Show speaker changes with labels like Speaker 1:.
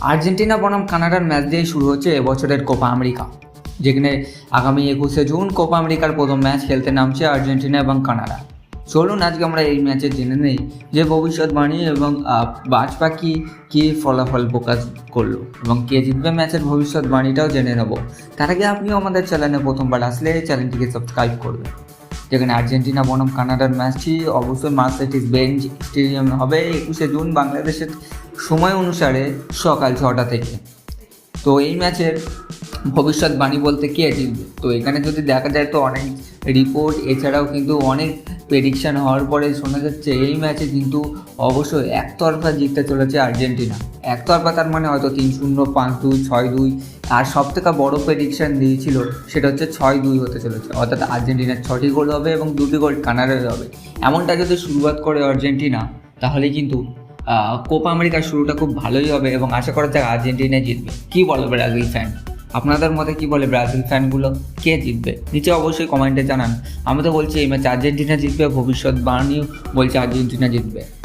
Speaker 1: Argentina বনাম কানাডার match দিয়েই শুরু হচ্ছে এবছরের কোপা আমেরিকা। যেখানে আগামী একুশে জুন কোপা আমেরিকার প্রথম ম্যাচ খেলতে নামছে আর্জেন্টিনা এবং কানাডা। চলুন আজকে আমরা এই ম্যাচে জেনে নেই যে ভবিষ্যৎবাণী এবং আহ, বাজ পাখি কী ফলাফল প্রকাশ করল এবং কে জিতবে ম্যাচের ভবিষ্যৎবাণীটাও জেনে নেব। তার আগে আপনিও আমাদের চ্যানেলে প্রথমবার আসলে চ্যানেলটিকে সাবস্ক্রাইব করবেন। যেখানে আর্জেন্টিনা, বনাম কানাডার ম্যাচটি অবশ্যই মার্সেটিস বেঞ্চ স্টেডিয়াম হবে। একুশে জুন বাংলাদেশের সময় অনুসারে সকাল ছটা থেকে। তো এই ম্যাচের ভবিষ্যৎবাণী বলতে কে জিতবে? তো এখানে যদি দেখা যায় তো অনেক রিপোর্ট এছাড়াও কিন্তু অনেক প্রেডিকশান হওয়ার পরে শোনা যাচ্ছে এই ম্যাচে কিন্তু অবশ্যই একতরফা জিততে চলেছে আর্জেন্টিনা। একতরফা তার মানে হয়তো তিন শূন্য, পাঁচ দুই, ছয় দুই। আর সব থেকে বড়ো প্রেডিকশান দিয়েছিল সেটা হচ্ছে ছয় দুই হতে চলেছে। অর্থাৎ আর্জেন্টিনার ছটি গোল হবে এবং দুটি গোল কানাডার হবে। এমনটা যদি শুরুয়াত করে আর্জেন্টিনা, তাহলে কিন্তু কোপা আমেরিকার শুরুটা খুব ভালোই হবে এবং আশা করা যায় আর্জেন্টিনা জিতবে। কী বলে ব্রাজিল ফ্যান আপনাদের মতে কি বলে ব্রাজিল ফ্যানগুলো? কে জিতবে? নিচে অবশ্যই কমেন্টে জানান। আমি তো বলছি, এই ম্যাচ আর্জেন্টিনা জিতবে ভবিষ্যৎ বাণীও বলছে আর্জেন্টিনা জিতবে।